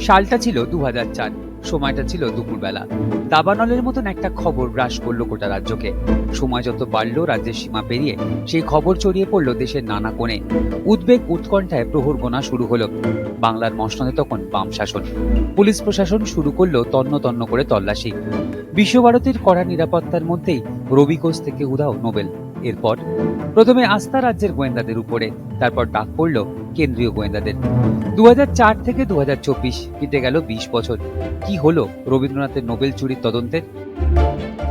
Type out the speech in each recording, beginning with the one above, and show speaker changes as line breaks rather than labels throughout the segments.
সালটা ছিল দু সময়টা ছিল দুপুরবেলা। দাবানলের মতন একটা খবর গ্রাস করল গোটা রাজ্যকে। সময় যত বাড়লো, রাজ্যের সীমা পেরিয়ে সেই খবর ছড়িয়ে পড়ল দেশের নানা কোণে। উদ্বেগ উৎকণ্ঠায় প্রহর গোনা শুরু হলো। বাংলার মসনদে তখন বাম শাসন। পুলিশ প্রশাসন শুরু করল তন্ন তন্ন করে তল্লাশি। বিশ্বভারতীর কড়া নিরাপত্তার মধ্যেই রবি কোষ থেকে উদাও নোবেল। এরপর প্রথমে আস্থা রাজ্যের গোয়েন্দাদের উপরে, তারপর ডাক পড়ল কেন্দ্রীয় গোয়েন্দাদের। দু থেকে দু কেটে গেল বিশ বছর। কি হলো রবীন্দ্রনাথের নোবেল চুরির তদন্তের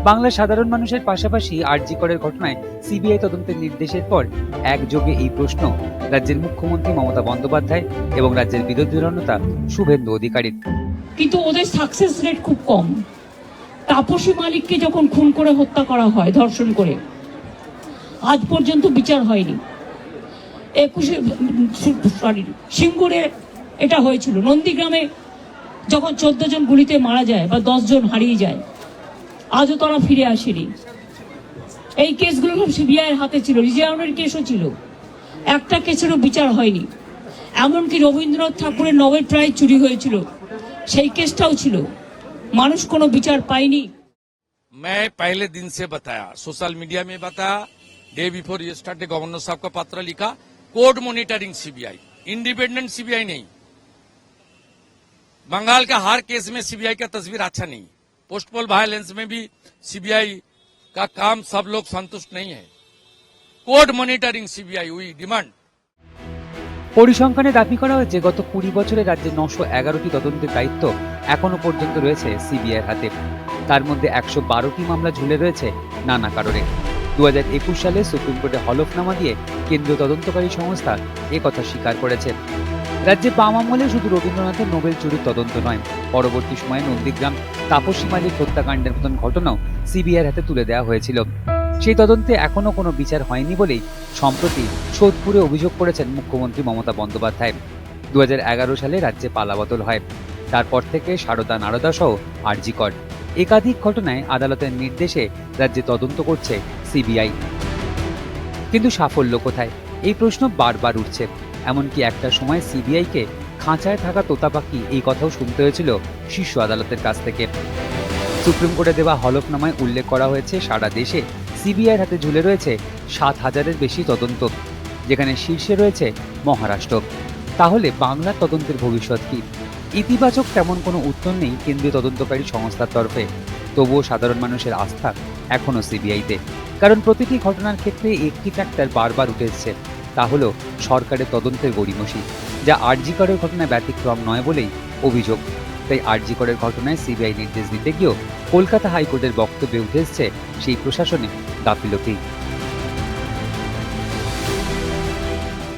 বাংলার সাধারণ মানুষের পাশাপাশি আরজি করের ঘটনায় সিবিআই তদন্তের নির্দেশের পর একযোগে এই প্রশ্ন রাজ্যের মুখ্যমন্ত্রী মমতা বন্দ্যোপাধ্যায় এবং রাজ্যের বিরোধী দলনেতা শুভেন্দু অধিকারীর।
কিন্তু ওদের সাকসেস রেট খুব কম। তাপসী মালিককে যখন খুন করে হত্যা করা হয়, ধর্ষণ করে আজ পর্যন্ত বিচার হয়নি একুশে সরি সিঙ্গুরে এটা হয়েছিল নন্দীগ্রামে যখন চোদ্দ জন গুলিতে মারা যায় বা দশ জন হারিয়ে যায় আজও তারা ফিরে আসেনি এই কেসগুলো সব সিবিআই এর হাতে ছিল রিজাউনের কেসও ছিল একটা কেসেরও বিচার হয়নি এমনকি রবীন্দ্রনাথ ঠাকুরের নোবেল প্রাইজ চুরি হয়েছিল সেই কেসটাও ছিল মানুষ কোনো বিচার পায়নি
मैं पहले दिन से बताया सोशल मीडिया में बताया डे बिफोर यस्टरडे गवर्नर साहब का पत्र लिखा court monitoring CBI independent CBI नहीं बंगाल का हर केस में सीबीआई का तस्वीर अच्छा नहीं पोस्टपोल वायलेंस में भी सीबीआई का काम सब लोग संतुष्ट नहीं है कोर्ट मॉनिटरिंग सीबीआई हुई डिमांड
পরিসংখ্যানে দাবি করা হয়েছে গত কুড়ি বছরে রাজ্যে নশো এগারোটি তদন্তের দায়িত্ব এখনো পর্যন্ত রয়েছে সিবিআইয়ের হাতে তার মধ্যে একশো বারোটি মামলা ঝুলে রয়েছে নানা কারণে দু হাজার একুশ সালে সুপ্রিম কোর্টে হলফনামা দিয়ে কেন্দ্রীয় তদন্তকারী সংস্থা কথা স্বীকার করেছে। রাজ্যে বাম আমলে শুধু রবীন্দ্রনাথের নোবেল চুরির তদন্ত নয়, পরবর্তী সময়ে নন্দীগ্রাম তাপসী মালিক হত্যাকাণ্ডের মতন ঘটনাও সিবিআইয়ের হাতে তুলে দেওয়া হয়েছিল। সেই তদন্তে এখনও কোনো বিচার হয়নি বলেই সম্প্রতি সোদপুরে অভিযোগ করেছেন মুখ্যমন্ত্রী মমতা বন্দ্যোপাধ্যায়। দু হাজার এগারো সালে রাজ্যে পালাবদল হয়। তারপর থেকে সারদা নারদা সহ আরজি কর। একাধিক ঘটনায় আদালতের নির্দেশে রাজ্যে তদন্ত করছে সিবিআই। কিন্তু সাফল্য কোথায়? এই প্রশ্ন বারবার উঠছে। এমনকি একটা সময় সিবিআইকে খাঁচায় থাকা তোতা পাখি এই কথাও শুনতে হয়েছিল শীর্ষ আদালতের কাছ থেকে। সুপ্রিম কোর্টে দেওয়া হলফনামায় উল্লেখ করা হয়েছে, সারা দেশে সিবিআইয়ের হাতে ঝুলে রয়েছে সাত হাজারের বেশি তদন্ত, যেখানে শীর্ষে রয়েছে মহারাষ্ট্র। তাহলে বাংলার তদন্তের ভবিষ্যৎ কি? ইতিবাচক তেমন কোনো উত্তর নেই কেন্দ্রীয় তদন্তকারী সংস্থার তরফে। তবুও সাধারণ মানুষের আস্থা এখনও সিবিআইতে। কারণ প্রতিটি ঘটনার ক্ষেত্রে একটি ফ্যাক্টর বারবার উঠে এসছে তা হল সরকারের তদন্তের গড়িমসি, যা আরজি করের ঘটনায় ব্যতিক্রম নয় বলেই অভিযোগ। তাই আরজি করের ঘটনায় সিবিআই নির্দেশ দিতে গিয়েও কলকাতা হাইকোর্টের বক্তব্যে উঠে এসছে সেই প্রশাসনে গাফিলতি।